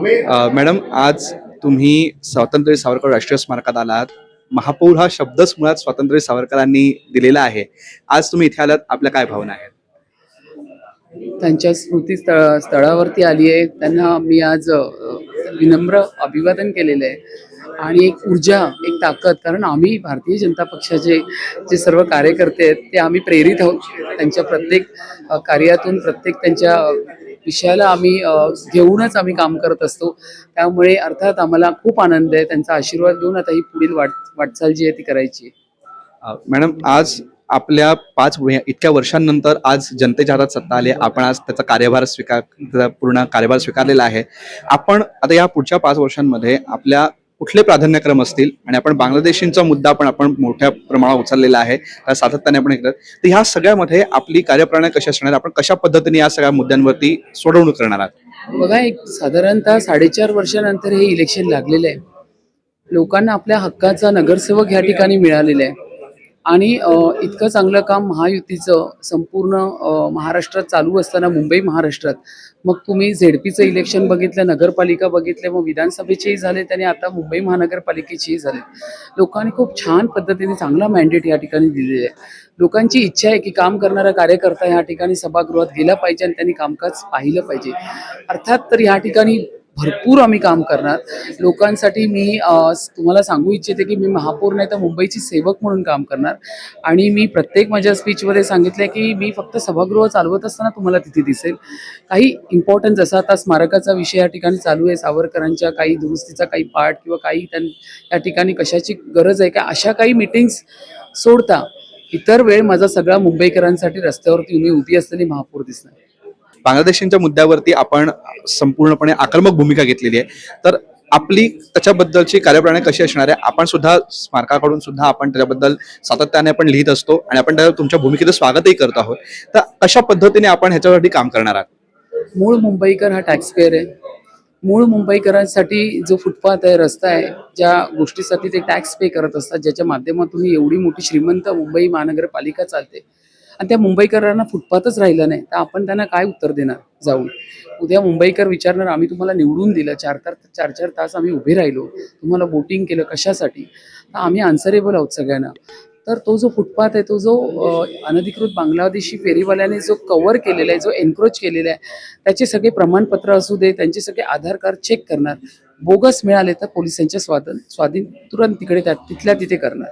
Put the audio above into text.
Madam आज तुम्ही स्वातंत्र्य सावरकर राष्ट्रीय स्मारकात आलात. महापौर हा शब्दच मुळात स्वातंत्र्य सावरकरांनी दिलेला आहे. आज तुम्ही इथे आलात आपल्या काय भावना आहेत? त्यांच्या स्मृती स्थळ स्थळावरती आली आहे. त्यांना मी आज विनम्र अभिवादन केलेलं आहे. आणि एक ऊर्जा एक ताकद कारण आम्ही भारतीय जनता पक्षाचे जे सर्व कार्यकर्ते आहेत ते आम्ही प्रेरित आहोत. त्यांच्या प्रत्येक कार्यातून प्रत्येक त्यांच्या विषयाला आम्ही घेऊनच आम्ही काम करत असतो. त्यामुळे अर्थात आम्हाला खूप आनंद आहे. त्यांचा आशीर्वाद घेऊन आता ही पुढील वाट वाटचाल जी आहे ती करायची मॅडम आज आपल्या पाच इतक्या वर्षांनंतर आज जनतेच्या हातात सत्ता आली आपण आज त्याचा कार्यभार स्वीकार त्याचा पूर्ण कार्यभार स्वीकारलेला आहे. आपण आता या पुढच्या पाच वर्षांमध्ये आपल्या कुठले प्राधान्यक्रम असतील? आणि आपण बांगलादेशींचा मुद्दा पण आपण मोठ्या प्रमाणावर उचललेला आहे. सातत्याने आपण करत तर ह्या सगळ्यामध्ये आपली कार्यप्रणाली कशी असणार? आपण कशा पद्धतीने या सगळ्या मुद्द्यांवरती सोडवणूक करणार आहात? बघा एक साधारणतः साडेचार वर्षानंतर हे इलेक्शन लागलेलं आहे. लोकांना आपल्या हक्काचा नगरसेवक या ठिकाणी मिळालेला आहे. आणि इतकं चांगलं काम महायुतीचं संपूर्ण महाराष्ट्रात चालू असताना मुंबई महाराष्ट्रात. मग तुम्ही झेडपीचं इलेक्शन बघितलं नगरपालिका बघितले मग विधानसभेचेही झाले आणि आता मुंबई महानगरपालिकेचेही झाले. लोकांनी खूप छान पद्धतीने चांगला मॅन्डेट या ठिकाणी दिलेला आहे. लोकांची इच्छा आहे की काम करणारा कार्यकर्ता ह्या ठिकाणी सभागृहात गेला पाहिजे आणि त्यांनी कामकाज पाहिलं पाहिजे. अर्थात तर ह्या ठिकाणी भरपूर आम्ही काम करणार. लोकांसाठी मी तुम्हाला सांगू इच्छिते की मी महापौर नाही तर मुंबईची सेवक म्हणून काम करणार. आणि मी प्रत्येक माझ्या स्पीचमध्ये सांगितलं की मी फक्त सभागृह चालवत असताना तुम्हाला तिथे दिसेल. काही इम्पॉर्टन्स जसा आता स्मारकाचा विषय या ठिकाणी चालू आहे सावरकरांच्या काही दुरुस्तीचा काही पार्ट किंवा काही त्यां या ठिकाणी कशाची गरज आहे का अशा काही मिटिंग्स सोडता इतर वेळ माझा सगळा मुंबईकरांसाठी रस्त्यावरती मी उभी असलेली महापौर दिसणार. बांगलादेशींच्या मुद्द्यावरती आपण संपूर्णपणे आक्रमक भूमिका घेतलेली आहे. तर आपली त्याच्याबद्दलची कार्यप्रणाली कशी असणार आहे? आपण सुद्धा स्मारकाकडून सुद्धा आपण त्याच्याबद्दल सातत्याने आपण लिहित असतो आणि आपण त्याला तुमच्या भूमिकेचं स्वागतही करत आहोत. तर अशा पद्धतीने आपण ह्याच्यासाठी काम करणार आहात? मूळ मुंबईकर हा टॅक्सपेअर आहे. मूळ मुंबईकरांसाठी जो फुटपाथ आहे रस्ता आहे ज्या गोष्टीसाठी ते टॅक्स पे करत असतात ज्याच्या माध्यमातून एवढी मोठी श्रीमंत मुंबई महानगरपालिका चालते आणि त्या मुंबईकरांना फुटपाथच राहिलं नाही. तर आपण त्यांना काय उत्तर देणार? जाऊन. उद्या मुंबईकर विचारणार आम्ही तुम्हाला निवडून दिलं. चार चार चार चार तास आम्ही उभे राहिलो. तुम्हाला बोटिंग केलं कशासाठी? तर आम्ही आन्सरेबल आहोत सगळ्यांना. तर तो जो फुटपाथ आहे तो जो अनधिकृत बांगलादेशी फेरीवाल्याने जो कव्हर केलेला आहे जो एन्क्रोच केलेला आहे त्याचे सगळे प्रमाणपत्र असू दे त्यांचे सगळे आधार कार्ड चेक करणार. बोगस मिळाले तर पोलिसांच्या स्वाधीन स्वाधीन तुरंत तिकडे त्या तिथल्या तिथे करणार.